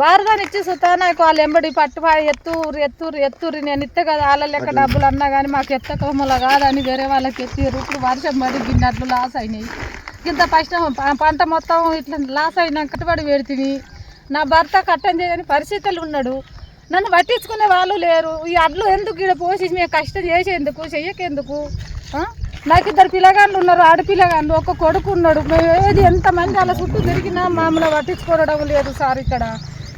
భారతాన్ని ఇచ్చి సుతా నాకు వాళ్ళు ఎంబడి పట్టు ఎత్తురు ఎత్తురు ఎత్తురు. నేను ఇస్తే కదా వాళ్ళ లెక్క డబ్బులు అన్నా కానీ మాకు ఎత్తకమల కాదని వేరే వాళ్ళకి ఎత్తిరు ఇప్పుడు వర్షం పడి గిన్నెట్లు లాస్ అయినాయి. ఇంత ఫస్ట్ పంట మొత్తం ఇట్లా లాస్ అయినాక కట్టుబడి పెడితివి నా భర్త కట్టం చేయని పరిస్థితులు ఉన్నాడు. నన్ను పట్టించుకునే వాళ్ళు లేరు. ఈ అడ్లు ఎందుకు ఇక్కడ పోసి మేము కష్టం చేసేందుకు చెయ్యకెందుకు? నాకు ఇద్దరు పిల్లగాళ్ళు ఉన్నారు ఆడపిల్లగాళ్ళు. ఒక కొడుకు ఉన్నాడు. మేము ఏది ఎంతమంది అలా చుట్టూ తిరిగినా మమ్మల్ని పట్టించుకోవడం లేదు సార్ ఇక్కడ.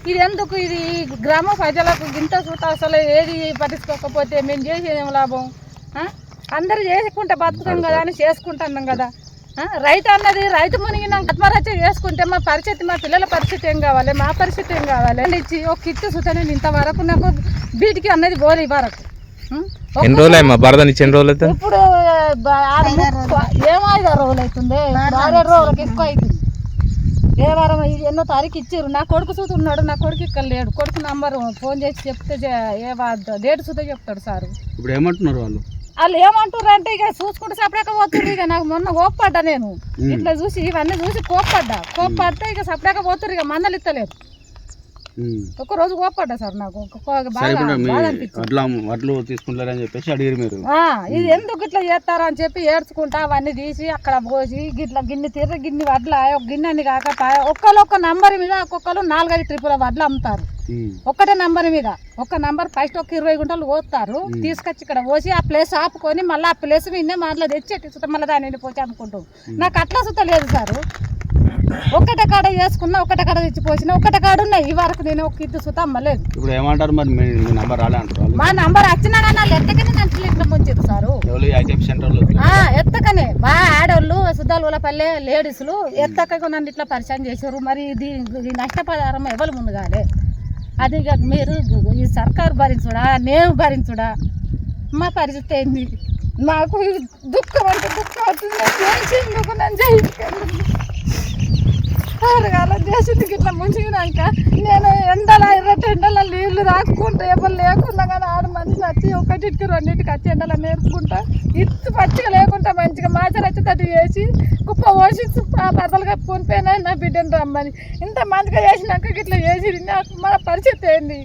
ఇది ఎందుకు? ఇది గ్రామ ప్రజలకు ఇంత చూత అసలు ఏది పట్టించుకోకపోతే మేము చేసేది ఏం లాభం? అందరూ చేసుకుంటే బతుకుతాం కదా అని చేసుకుంటున్నాం కదా? రైతు అన్నది రైతు మునిగినాం ఆత్మహత్య చేసుకుంటే మా పరిస్థితి మా పిల్లల పరిస్థితి ఏం కావాలి? మా పరిస్థితి ఏం కావాలి? అని ఇచ్చి ఒక కిట్టు సుతనే ఇంతవరకు నాకు బీటికి అన్నది ఈ వరకు? ఎన్ని రోజులు ఇచ్చిన రోజులు అయితే ఇప్పుడు బ- ఆరు ముప్ప- ఏం ఐదారు రోజులు అవుతుంది ఆరేడు రోజులకి ఎక్కువ అవుతుంది ఏ వారం ఇది ఎన్నో తారీఖు ఇచ్చారు. నా కొడుకు సూత ఉన్నాడు నా కొడుకు ఇక్కడ లేడు. కొడుకు నంబర్ ఫోన్ చేసి చెప్తే ఏ డేట్ సూత చెప్తాడు సారు. ఇప్పుడు ఏమంటున్నారు వాళ్ళు? వాళ్ళు ఏమంటారు అంటే ఇక చూసుకుంటే సపరేట్గా పోతుర్రు. ఇక నాకు మొన్న కోప్పడ్డా నేను. ఇట్లా చూసి ఇవన్నీ చూసి కోప్పడ్డా. కోప్పడితే ఇక సపరేట్గా పోతుర్రు. ఇక మందలు ఇస్తలేరు ఉమ్. ఒక రోజు కోప్పడ్డా సార్ నాకు. తీసుకుంటారని చెప్పేసి అడిగారు మీరు. ఇది ఎందుకు ఇట్లా చేస్తారు అని చెప్పి ఏడ్చుకుంటా అవన్నీ తీసి అక్కడ పోసి గిట్ల గిన్నె తిర్ర గిన్నె వడ్ల ఒక గిన్నె అని కాకపోయా ఒక్కరు ఒక్క నంబర్ మీద ఒక్కొక్కరు నాలుగైదు ట్రిపుల వడ్లు అమ్ముతారు. ఒక్కటే నంబర్ మీద. ఒక నంబర్ ఫస్ట్ ఒక ఇరవై గుంటలు పోస్తారు. తీసుకొచ్చి ఇక్కడ పోసి ఆ ప్లేస్ ఆపుకొని మళ్ళీ ఆ ప్లేస్ మీదనే మాటలో తెచ్చి సుత మళ్ళీ దాన్ని పోసి అమ్ముకుంటాం. నాకు అట్లా సుత లేదు సారు. ఒక్కటే కాడ చేసుకున్నా ఒక్కటే కాడ తెచ్చి పోసిన ఒక్కటే కాడ ఉన్నాయి. ఈ వరకు నేను ఒక ఇద్దు సుత అమ్మలేదు. ఇప్పుడు ఏమంటారు మరి మీ నంబర్ రాలే అంటారు వాళ్ళు? మా నంబర్ వచ్చినా వాళ్ళు ఎత్తకనే నన్ను ఇట్లా ముంచారు సారు. ఎత్తకనే. మా ఆడోళ్ళు సుద్దాల పల్లె లేడీస్లు ఎత్తక నన్ను ఇట్లా పరిచయం చేశారు. మరి ఇది నష్టపరిహారం ఎవరు ముందు కాలే? అది మీరు ఈ సర్కారు భరించుడా? నేను భరించుడా? మా పరిస్థితి ఏంది? నాకు దుఃఖం అంటే దుఃఖం అవుతుంది. నేను చేసిందుకు నేను చేసింది ఇట్లా ముంచినాక నేను ఎండల ఇరవై ఎండల నీళ్ళు రాకుంటా ఎవరు లేకుండా కానీ ఆరు మంది వచ్చి ఒకటికి రెండింటికి వచ్చి ఎండల నేర్పుకుంటా ఇత్తు పచ్చిగా లేకుండా మంచిగా మాచలు వచ్చేటట్టు చేసి కుప్ప పోసి ఆ బద్దలు కప్పుకొని నా బిడ్డను రమ్మని. ఇంత మంచిగా చేసినాక ఇట్లా చేసి నాకు మన పరిస్థితి ఏంది?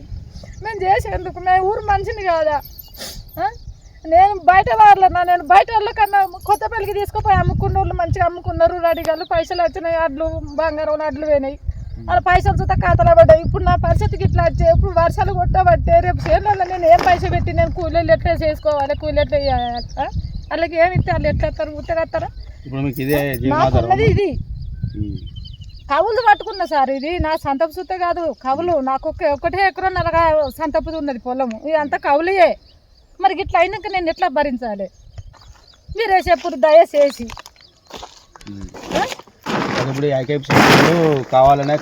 మేము చేసేందుకు మేము ఊరు మనిషిని కాదా? నేను బయట వాళ్ళన్నా నేను బయట వాళ్ళ కన్నా కొత్త పెళ్ళికి తీసుకుపోయి అమ్ముకున్న వాళ్ళు మంచిగా అమ్ముకున్నారు రెడీగాలు పైసలు వచ్చినాయి అడ్లు బంగారం అడ్లు పోయినాయి. అలా పైసలు చూత ఖాతాలో పడ్డాయి. ఇప్పుడు నా పరిస్థితికి ఇట్లా వచ్చే ఇప్పుడు వర్షాలు కొట్టబట్టే రేపు చేనులలో నేను ఏం పైస పెట్టి నేను కూలీలు ఎట్లా చేసుకోవాలి కూలీలు ఎట్లా? వాళ్ళకి ఏమి ఇస్తే వాళ్ళు ఎట్లా ఎత్తారు ఉత్తగత్తారా ఇదే నాకున్నది ఇది. కవులు పట్టుకున్నా సార్ ఇది. నా సంతపు సుత్తే కాదు కవులు. నాకు ఒక ఒకటే ఎకరన్నరగా సంతపుది ఉన్నది పొలము. ఇదంతా కవులయే. మరి ఇట్లా అయినాక నేను ఎట్లా భరించాలి? మీరే చెప్పురు దయచేసి. ఇప్పుడు కావాలనే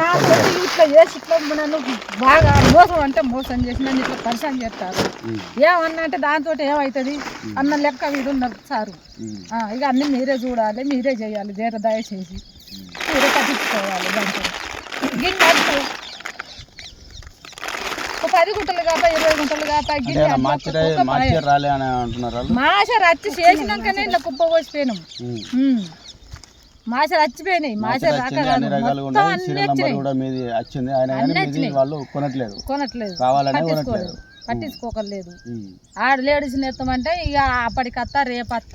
నాకు ఇట్లా చేసి ఇట్లా నన్ను బాగా మోసం అంటే మోసం చేసి నన్ను ఇట్లా పరిచయం చేస్తారు. ఏమన్నా అంటే దాంతో ఏమవుతుంది అన్న లెక్క ఇది ఉన్నారు సారు. ఇక అన్నీ మీరే చూడాలి మీరే చేయాలి జర దయచేసి. మీరే పట్టించుకోవాలి దాంట్లో. గిన్నె పది గుంటలు కాపా అంటే రచ్చి చేసినాకనే ఇట్లా కుప్ప పోసిపోయినాం. మాస రచ్చిపోయినాయి మాస కొనట్లేదు. కొనట్లేదు. కావాలనే పట్టించుకోలేదు. కొనట్లేదు. పట్టించుకోకలేదు. ఆడ లేడీస్ నేస్తామంటే ఇక అప్పటికత్తా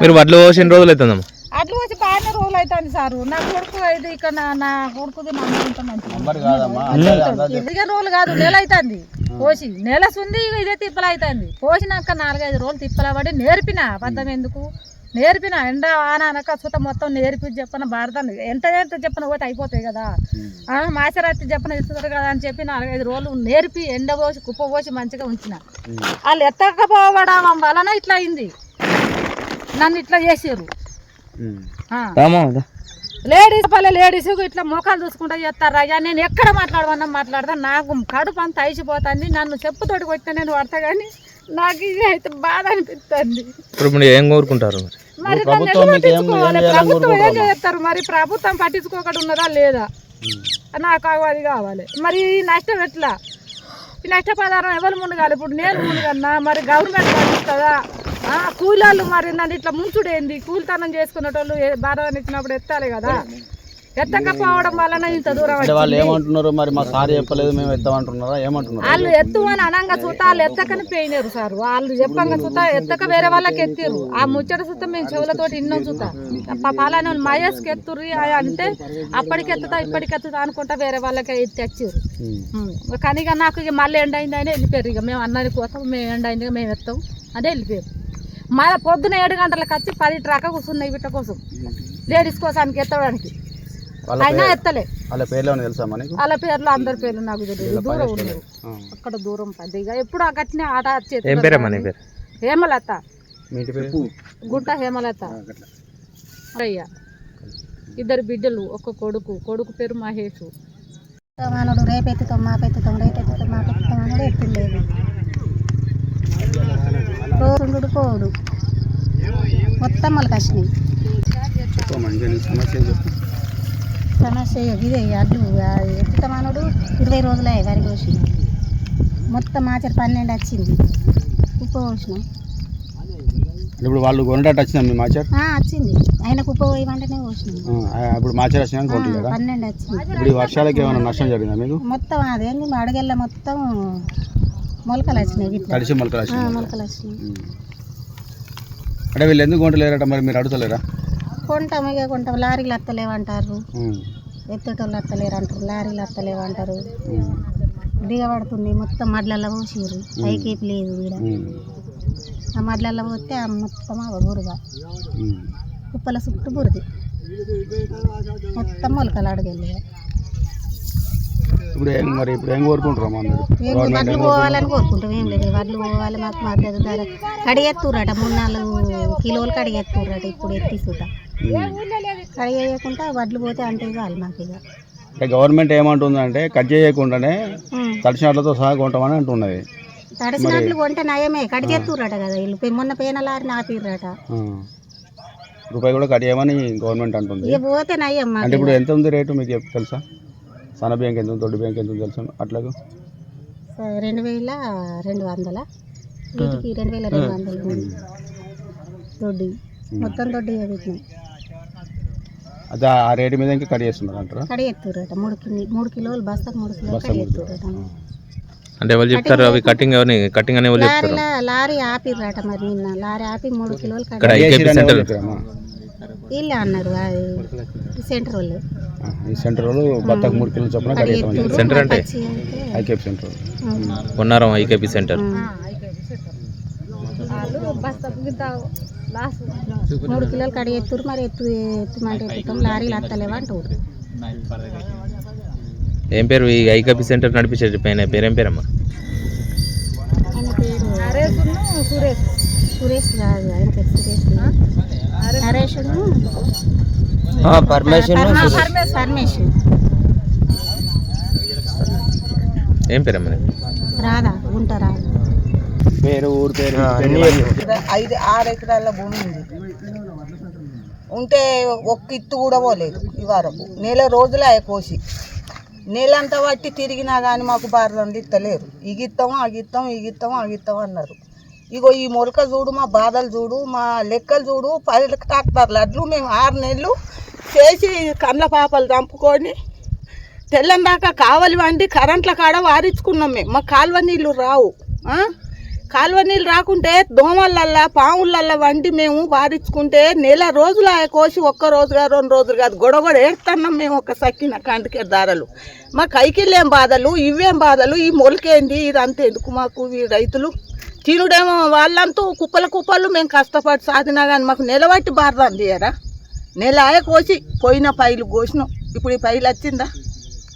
మీరు వడ్లు పోసిన రోజులు అవుతుందమ్మా అట్లా వచ్చి బాగానే రోజులు అవుతుంది సారు? నా కొడుకు అయితే ఇక్కడ నా నా కొడుకుది మా అమ్మ పదిహేను రోజులు కాదు నెల అవుతుంది పోసి నెల సుంది ఇదే తిప్పలు అవుతుంది పోసినాక నాలుగైదు రోజులు తిప్పల పడి నేర్పిన అబద్ధం ఎందుకు? నేర్పిన ఎండ ఆనక సుత మొత్తం నేర్పి చెప్పిన భారతాన్ని. ఎంత ఎంత చెప్పిన పోతే అయిపోతాయి కదా. మాసరాత్రి చెప్పిన ఇస్తారు కదా అని చెప్పి నాలుగైదు రోజులు నేర్పి ఎండ పోసి కుప్ప పోసి మంచిగా ఉంచిన. వాళ్ళు ఎత్తకపోవడం వలన ఇట్లా అయింది. నన్ను ఇట్లా చేసారు లేడీస్ పల్లె లేడీస్ ఇట్లా మోకాలు చూసుకుంటా చేస్తారు? అయ్యా నేను ఎక్కడ మాట్లాడమన్నా మాట్లాడతా? నాకు కడుపు అంత అయిసిపోతుంది నన్ను చెప్పుతోటి కొట్టిన నేను పడతా కానీ నాకు ఇది అయితే బాధ అనిపిస్తుంది ఇప్పుడు మీరు ఏం కోరుకుంటారు మరి? ప్రభుత్వం ఏం-? చేస్తారు మరి? ప్రభుత్వం పట్టించుకోకుండా ఉన్నదా లేదా. నాకు అది కావాలి. మరి ఈ నష్టం ఎట్లా? ఈ నష్టపరిహారం ఎవరు ముందుగాలి? ఇప్పుడు నేను ముందుగన్నా మరి గవర్నమెంట్ పట్టిస్తుందా? ఆ, కూలీలు మరి నన్ను ఇట్లా ముంచుడేంది? కూలితనం చేసుకునేటోళ్ళు బాధని ఇచ్చినప్పుడు ఎత్తాలి కదా? ఎత్తకపోవడం వలన ఇంత దూరం వాళ్ళు ఏమంటున్నారు? మరి మా సార్ చెప్పలేదు మేము ఎత్తామంటున్నారా? ఏమంటున్నారు? వాళ్ళు ఎత్తు అని అనంగా చూత వాళ్ళు ఎత్తకని పోయినారు సార్. వాళ్ళు చెప్పంగా చూత ఎత్తక వేరే వాళ్ళకి ఎత్తిర్రు. ఆ ముచ్చట చూత మేము చెవులతోటి ఇన్నో చూత పలానా మహేష్కి ఎత్తుర్రి అంటే అప్పటికి ఎత్తుతా ఇప్పటికి ఎత్తుతా అనుకుంటా వేరే వాళ్ళకి ఎత్తి వచ్చిర్రు ఉమ్. కానీ ఇక నాకు ఇక మళ్ళీ ఎండ అయింది అని వెళ్ళిపోయారు. ఇక మేము అన్నది కోసం మేము ఎండ అయింది మేము ఎత్తాం. అదే వెళ్ళిపోయారు. మళ్ళీ పొద్దున ఏడు గంటలకు వచ్చి పది ట్రాక కూర్చున్నాయి బిట్ట కోసం. లేడీస్ కోసానికి ఎత్తడానికి. వాళ్ళ అయినా ఎత్తలే. వాళ్ళ పేర్లు తెలుసా మనకు వాళ్ళ పేర్లు అందరి పేర్లు నాకు తెలియదు దూరం ఉన్నారు ఆ. అక్కడ దూరం పది ఇక ఎప్పుడు ఆ గట్టిన ఆట పేరు? హేమలత. మీ గుంట హేమలత. అయ్యా. ఇద్దరు బిడ్డలు ఒక కొడుకు. కొడుకు పేరు మహేష్. మనోడు రేపెత్తుతాం మాపెత్తుతాం రేపెత్తుతాం మాపెత్తుతాం అనడు ఎత్తులేదు రోజుండు పోడు మొత్తం నీ సమస్య ఇదే అడ్డు ఎత్తుతామనుడు ఇరవై రోజులే వరి కోసి మొత్తం మాచరి పన్నెండు వచ్చింది. ఉప్పు పోసినాం అంటే ఇప్పుడు వాళ్ళు కొనేటట్టు వచ్చినా మీ మాచార్? వచ్చింది. ఆయనకు ఉప్పు పోయమంటేనే పోసినాం ఆ, ఇప్పుడు మాచార్ వచ్చినా పన్నెండు వచ్చింది. ఇప్పుడు ఈ వర్షాలకి ఏమైనా నష్టం జరిగిందా మీకు? మొత్తం అదేంది అడగెళ్ళ మొత్తం మొలకలు వచ్చినాయి తడిసి మొలకలు వచ్చినాయి మొలకలు వచ్చినాయి. అంటే వీళ్ళు ఎందుకు కొంటలేరట మరి? మీరు అడుగుతలేరా? కొంటాం ఇక కొంటాం. లారీలు అత్తలేవంటారు. ఎత్తేటోళ్ళు అత్తలేరు అంటారు లారీలు అత్తలేవు అంటారు ఉమ్. దిగబడుతుంది. మొత్తం మడ్లల్లో పోసిర్రు. పైకి లేదు ఉమ్. ఆ మడ్లల్లో పోతే ఆ మొత్తం బురద. కుప్పల చుట్టూ బురది. మొత్తం మొలకలు అడగలి ఇప్పుడు ఏం మరి ఇప్పుడు ఏం మీరు ఏం వడ్లు పోవాలని కోరుకుంటాం ఏం లేదు. వడ్లు పోవాలి మాకు మద్దతు ధర. కడిగెత్తురట మూడు నాలుగు కిలోలు కడిగెత్తురట ఇప్పుడు ఎత్తిసుట కడిగేయకుండా వడ్లు పోతే అంటే చాలు మాకు ఇక. గవర్నమెంట్ ఏమంటుందంటే కట్ చేయకుండానే ఉం. తడిచినట్లతో సహా కొంటామని అంటున్నది. తడిసినట్లు కొంటే నయమే కడిగెత్తురట కదా వీళ్ళు. మొన్న పేన లారిని ఆపిర్రట ఆ. రూపాయి కూడా కట్ చేయమని గవర్నమెంట్ అంటుంది. పోతే నయం మాకు అంటే ఇప్పుడు ఎంత ఉంది రేటు మీకు తెలుసా? సన్న బ్యాంక్ ఎంత ఉంది దొడ్డు బ్యాంక్ ఎంత ఉంది తెలుసా. అట్లాగే? రెండు వేల రెండు వందల. వీటికి రెండు వేల రెండు వందలు. దొడ్డి. మొత్తం దొడ్డి అదే ఆ రేటు మీద ఇంకా కట్ చేస్తున్నారు అంటారా కడిగెత్తురట మూడు కిలో మూడు కిలోలు బస్తాకు మూడు కిలోలు కడిగెత్తురట అంటే ఎవరు చెప్తారు అవి కటింగ్ ఎవరిని కటింగ్ అని ఎవరు చెప్తారు? లారీ ఆపిర్రట మరి నిన్న. లారీ ఆపి మూడు కిలోలు కడి సెంటర్ వీళ్ళే అన్నారు అది సెంటర్ వాళ్ళు. ఈ సెంటర్ వాళ్ళు బత్తకు మూడు కిలోలు చొప్పున. సెంటర్ అంటే? ఐకేపీ సెంటర్ ఉం. కొన్నారం ఐకేపీ సెంటర్? లాస్ట్ మూడు కిలోలు కడిగెత్తురు మరి ఎత్తు ఎత్తుమంటే ఎత్తుతాం లారీలు అత్తలేవా అంటారు. ఏం పేరు? ఈ ఐకేపీ సెంటర్ నడిపించే పైన పేరేం పేరమ్మా? సురేష్. సురేష్ కాదు ఆయన పరమేశ్వర్ ఏం గుంట పేరు ఊరు పేరు ఐదు ఆరు ఎకరాల భూమి ఉంది. ఉంటే ఒక్క ఇత్తు కూడా పోలేదు ఈ వరకు నెల రోజులే అయ్యే కోసి. నెలంతా బట్టి తిరిగినా కానీ మాకు బారలు ఇస్తలేరు ఇగిస్తాం అగిస్తాం ఇగిస్తాం అగిస్తాం అన్నారు. ఇగో ఈ మొలక చూడు మా బాధలు చూడు మా లెక్కలు చూడు పది ట్రాక్టర్లు అడ్లు మేము ఆరు నెలలు చేసి కండ్ల పాపలు చంపుకొని తెల్లం దాకా కావలి వండి కరెంట్ల కాడ వారించుకున్నాం మేము. మా కాలువ నీళ్ళు రావు కాలువ నీళ్ళు రాకుంటే దోమలల్లా పాములల్లా వండి మేము వారించుకుంటే నెల రోజులు ఆ కోసి ఒక్క రోజుగా రెండు రోజులు కాదు గొడగొడ ఏడుతున్నాం మేము ఒక సక్కిన కంటికే దారలు మా కైకిళ్ళేం బాధలు ఇవేం బాధలు ఈ మొలకేంది ఇదంతా ఎందుకు మాకు ఈ రైతులు? తినుడేమో వాళ్ళంతూ కుప్పల కుప్పలు మేము కష్టపడి సాధినా కానీ మాకు నిలబట్టి బారదాం తీయరా నెల ఆయే కోసి పోయిన పైలు కోసినాం. ఇప్పుడు ఈ పైలు వచ్చిందా?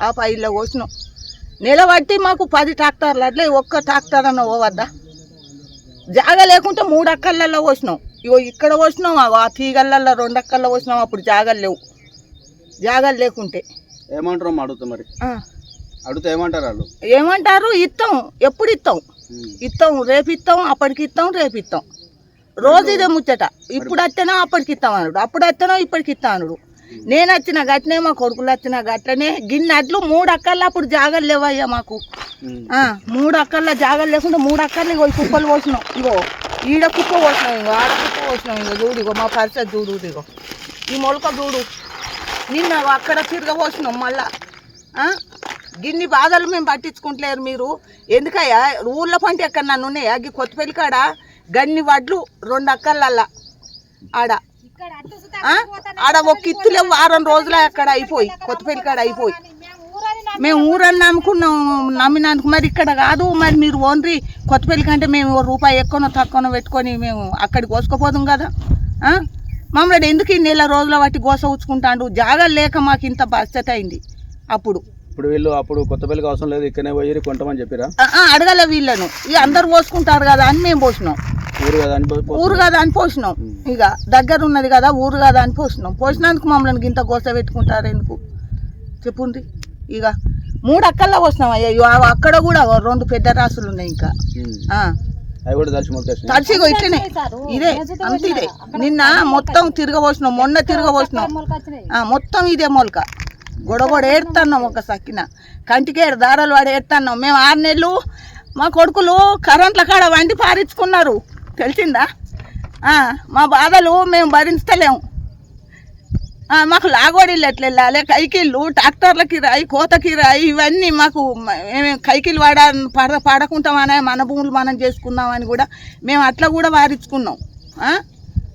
ఆ పైల్లో కోసినాం. నిలబట్టి మాకు పది ట్రాక్టర్లు అట్లే ఒక్క ట్రాక్టర్ అన్న పోవద్దా? జాగ లేకుంటే మూడు అక్కర్లలో పోసినాం ఇగో ఇక్కడ పోసినాం ఆ తీగలల్లో రెండు అక్కర్లో పోసినాం అప్పుడు జాగలు లేవు. జాగలు లేకుంటే. ఏమంటారు అడుగుతా మరి. అడిగితే ఏమంటారు వాళ్ళు? ఏమంటారు? ఇస్తాం ఎప్పుడు ఇస్తాం ఇస్తాం రేపు ఇస్తాం అప్పటికి ఇస్తాం రేపు ఇస్తాం రోజు ఇదే ముచ్చట. ఇప్పుడు వస్తేనో అప్పటికి ఇస్తాం అనుడు అప్పుడు వస్తేనో ఇప్పటికి ఇస్తాం అనుడు నేను వచ్చిన గట్లనే మా కొడుకులు వచ్చిన గట్లనే గిన్నె అట్లు మూడు అక్కర్లు అప్పుడు జాగలు లేవయ్యా మాకు. ఆ, మూడు అక్కర్ల జాగలు లేకుండా మూడు అక్కర్లు ఇగో కుప్పలు పోసినాం. ఇగో ఈడ కుప్ప పోసినాం ఇగో ఆడ కుప్ప పోసినాం. ఇగో చూడు ఇగో మా పరిస్థితి చూడు ఇగో. ఈ మొలక చూడు. నిన్న అక్కడ తిరగబోసినాం మళ్ళా. ఆ? గిన్ని బాధలు మేము పట్టించుకుంటలేరు మీరు. ఎందుకయ్యా? ఊళ్ళో పంట ఎక్కడ నన్ను ఉన్నాయా? గీ కొత్తపల్లి కాడ గన్ని వడ్లు రెండు అక్కలల్లా ఆడ? ఆడ ఒక ఇత్తులే వారం రోజులు అక్కడ అయిపోయి. కొత్తపల్లి కాడ అయిపోయి. మేము ఊరని నమ్ముకున్నాం. నమ్మినందుకు మరి ఇక్కడ కాదు. మరి మీరు ఓన్రీ కొత్తపల్లి కంటే మేము రూపాయి ఎక్కువనో తక్కువనో పెట్టుకొని మేము అక్కడికి కోసుకుపోదాం కదా? మమ్మల్ని ఎందుకు ఈ నెల రోజుల బట్టి గోస ఉచ్చుకుంటాడు జాగాలు లేక మాకు ఇంత బాధ్యత అయింది అప్పుడు. ఇప్పుడు వీళ్ళు అప్పుడు కొత్తపల్లికి అవసరం లేదు ఇక్కడనే పోయి కొంటామని చెప్పిరా? అడగలే వీళ్ళను. ఇక అందరు పోసుకుంటారు కదా అని మేము పోసినాం. ఊరు కదా అని ఊరు కదా అని పోసినాం. ఇక దగ్గర ఉన్నది కదా ఊరు కదా అని పోసినాం. పోసినందుకు మమ్మల్ని ఇంత గోస పెట్టుకుంటారు ఎందుకు? చెప్పుండ్రి. ఇక మూడు అక్కల్లో పోసినాం. అయ్యో అక్కడ కూడా రెండు పెద్ద రాసులు ఉన్నాయి ఇంకా. తడిసిగో ఇట్లనే. ఇదే అంత ఇదే. నిన్న మొత్తం తిరగబోసినాం. మొన్న తిరగబోసినాం. మొత్తం ఇదే మొలక. గొడగొడ ఏడుతున్నాం ఒక సకిన కంటికి ఏడు దారాలు వాడు ఏడుతున్నాం మేము ఆరు నెలలు మా కొడుకులు కరెంట్ల కాడ వండి పారించుకున్నారు తెలిసిందా? మా బాధలు మేము భరించలేము మాకు లాగోడీలు ఎట్లా వెళ్ళాలి? కైకిళ్ళు ట్రాక్టర్లకి రాయి కోతకి రాయి ఇవన్నీ మాకు మ- కైకిలు వాడ పడ పడకుంటామనే మన భూములు మనం చేసుకుందామని కూడా మేము అట్లా కూడా వారించుకున్నాం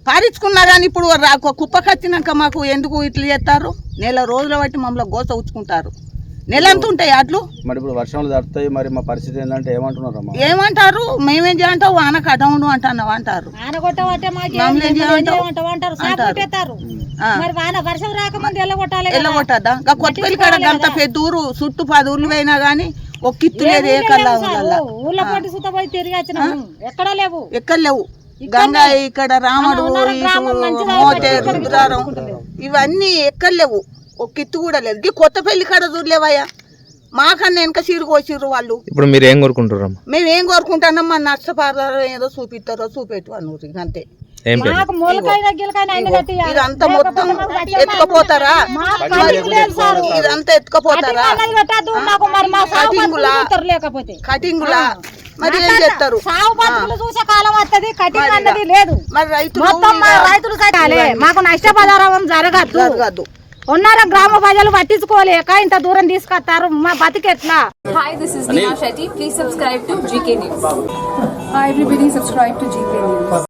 పారించుకున్నా కానీ ఇప్పుడు రా- కుప్పకి వచ్చినాక మాకు ఎందుకు ఇట్లా చేస్తారు? నెల రోజుల బట్టి మమ్మల్ని గోస ఉచ్చుకుంటారు. నెల ఎంత ఉంటాయి అట్లు? మరి ఇప్పుడు వర్షాలు తడుతాయి మరి మా పరిస్థితి ఏంటంటే ఏమంటున్నారమ్మా? ఏమంటారు? మేమేం చేయంటావు వాన కడవును అంటున్నావు అంటారు ఇంకా కొత్తపల్లి కాడ గంత పెద్ద ఊరు చుట్టూ పది ఊర్లు పోయినా కానీ ఒక కిత్తు లేదు ఏ కల్లా. ఊళ్ళో పట్టి సుత పోయి తిరిగి వచ్చినాము. ఎక్కడా లేవు? ఎక్కడ లేవు. గంగా ఇక్కడ రాముడు మోతే రుద్రారం ఇవన్నీ ఎక్కడ లేవు. ఒక కిత్తు కూడా లేదు. ఈ కొత్త పెళ్ళి కాడ చూడలేవయ్యా. మాకన్నా వెనక చీరు కోసిర్రు వాళ్ళు. ఇప్పుడు మీరు ఏం కోరుకుంటారమ్మా మేము ఏం కోరుకుంటున్నాం మా నష్టపడారో ఏదో చూపిస్తారో చూపెట్టు అన్నారు ఇక అంతే. ఇదంతా మొత్తం ఎత్తుకపోతారా? ఇదంతా ఎత్తుకపోతారా? కటింగులా? కటింగులా? మరి ఏం చేస్తారు? సాగు చూసే కాలం వస్తది కటింగ్ అన్నది లేదు. మరి రైతులు మొత్తం మా రైతులు కట్టాలి మాకు నష్టపరిహారం జరగద్దు. జరగద్దు. ఉన్నారా గ్రామ ప్రజలు పట్టించుకోలేక ఇంత దూరం తీసుకొస్తారు మా బతికెట్లా? This is Neha Shetty. Please subscribe to GK News. Hi everybody, subscribe to GK News.